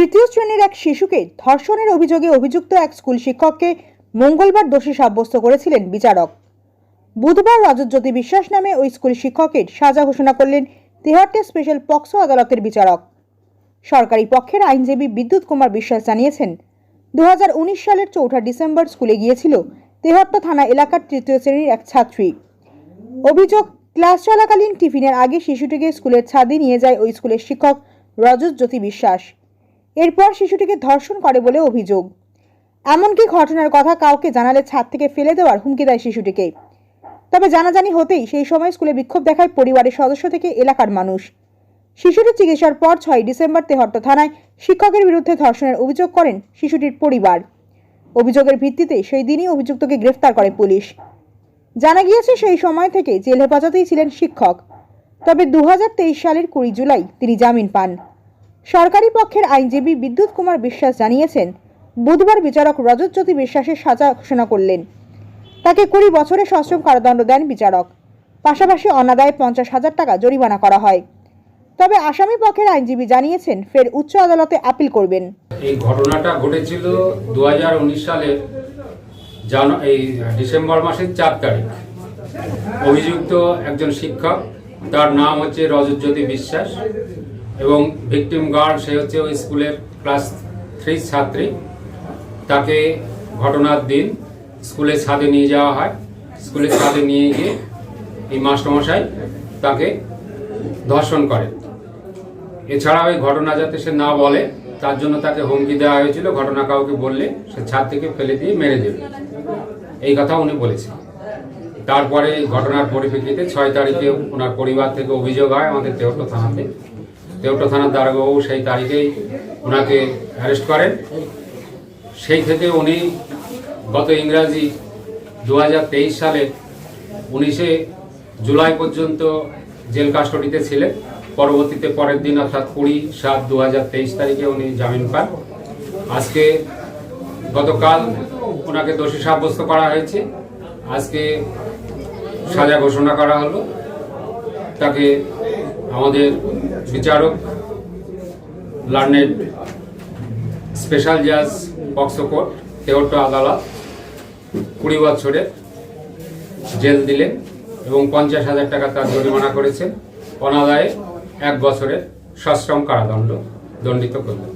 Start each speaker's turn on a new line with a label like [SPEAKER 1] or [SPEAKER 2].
[SPEAKER 1] তৃতীয় শ্রেণির এক শিশুকে ধর্ষণের অভিযোগে অভিযুক্ত এক স্কুল শিক্ষককে মঙ্গলবার দোষী সাব্যস্ত করেছিলেন বিচারক। বুধবার রজতজ্যোতি বিশ্বাস নামে ওই স্কুল শিক্ষকের সাজা ঘোষণা করলেন তেহাট্টে স্পেশাল পক্সো আদালতের বিচারক। সরকারি পক্ষের আইনজীবী বিদ্যুৎ কুমার বিশ্বাস জানিয়েছেন দু হাজার উনিশ সালের চৌঠা ডিসেম্বর স্কুলে গিয়েছিল তেহট্ট থানা এলাকার তৃতীয় শ্রেণির এক ছাত্রী। অভিযোগ, ক্লাস চলাকালীন টিফিনের আগে শিশুটিকে স্কুলের ছাদে নিয়ে যায় ওই স্কুলের শিক্ষক রজত জ্যোতি বিশ্বাস। এরপর শিশুটিকে ধর্ষণ করে বলে অভিযোগ। এমনকি ঘটনার কথা কাউকে জানালে ছাদ থেকে ফেলে দেওয়ার হুমকি দেয় শিশুটিকে। তবে জানাজানি হতেই সেই সময় স্কুলে বিক্ষোভ দেখায় পরিবারের সদস্য থেকে এলাকার মানুষ। শিশুটির চিকিৎসার পর ছয় ডিসেম্বর তেহট্ট থানায় শিক্ষকের বিরুদ্ধে ধর্ষণের অভিযোগ করেন শিশুটির পরিবার। অভিযোগের ভিত্তিতে সেই দিনই অভিযুক্তকে গ্রেফতার করে পুলিশ। জানা গিয়েছে সেই সময় থেকে জেল হেফাজতেই ছিলেন শিক্ষক। তবে দু হাজার তেইশ সালের কুড়ি জুলাই তিনি জামিন পান। সরকারি পক্ষের আইনজীবী বিদ্যুৎ কুমার বিশ্বাস জানিয়েছেন, বুধবার বিচারক রজতজ্যোতি বিশ্বাসের সাজা ঘোষণা করলেন। তাকে কুড়ি বছরের সশ্রম কারাদণ্ড দেন বিচারক। পাশাপাশি অনাদায়ে পঞ্চাশ হাজার টাকা জরিমানা করা হয়। তবে আসামি পক্ষের আইনজীবী জানিয়েছেন, ফের উচ্চ আদালতে আপিল করবেন।
[SPEAKER 2] এই ঘটনাটা ঘটেছিল দু সালের এই ডিসেম্বর মাসের চার তারিখ। অভিযুক্ত একজন শিক্ষক, তার নাম হচ্ছে রজতজ্যোতি বিশ্বাস। এবং ভিকটিম গার্ড সে হচ্ছে ওই স্কুলের ক্লাস থ্রি ছাত্রী। তাকে ঘটনার দিন স্কুলের ছাদে নিয়ে যাওয়া হয়। স্কুলের ছাদে নিয়ে গিয়ে এই মাস্টারমশাই তাকে ধর্ষণ করে। এছাড়াও এই ঘটনা যাতে সে না বলে, তার জন্য তাকে হুমকি দেওয়া হয়েছিল। ঘটনা কাউকে বললে সে ছাদ থেকে ফেলে দিয়ে মেরে দেবে। এই কথা উনি বলেছেন। তারপরে ঘটনার পরিপ্রেক্ষিতে ছয় তারিখে ওনার পরিবার থেকে অভিযোগ হয় আমাদের তেহট্ট থানাতে। তেহট্ট থানার দারোগাবু সেই তারিখেই ওনাকে অ্যারেস্ট করেন। সেই থেকে উনি গত ইংরাজি দু হাজার তেইশ সালে উনিশে জুলাই পর্যন্ত জেল কাস্টডিতে ছিলেন। পরবর্তীতে পরের দিন অর্থাৎ কুড়ি সাত দু তারিখে উনি জামিন পান। আজকে গতকাল ওনাকে দোষী সাব্যস্ত করা হয়েছে। আজকে সাজা ঘোষণা করা হলো। তাকে আমাদের বিচারক, লার্নেড স্পেশাল জাজ, পক্সো কোর্ট তেহট্ট আদালত, কুড়ি বছরের জেল দিলেন এবং পঞ্চাশ হাজার টাকা তার জরিমানা করেছেন। অনাদায়ে এক বছরের সশ্রম কারাদণ্ড দণ্ডিত করলেন।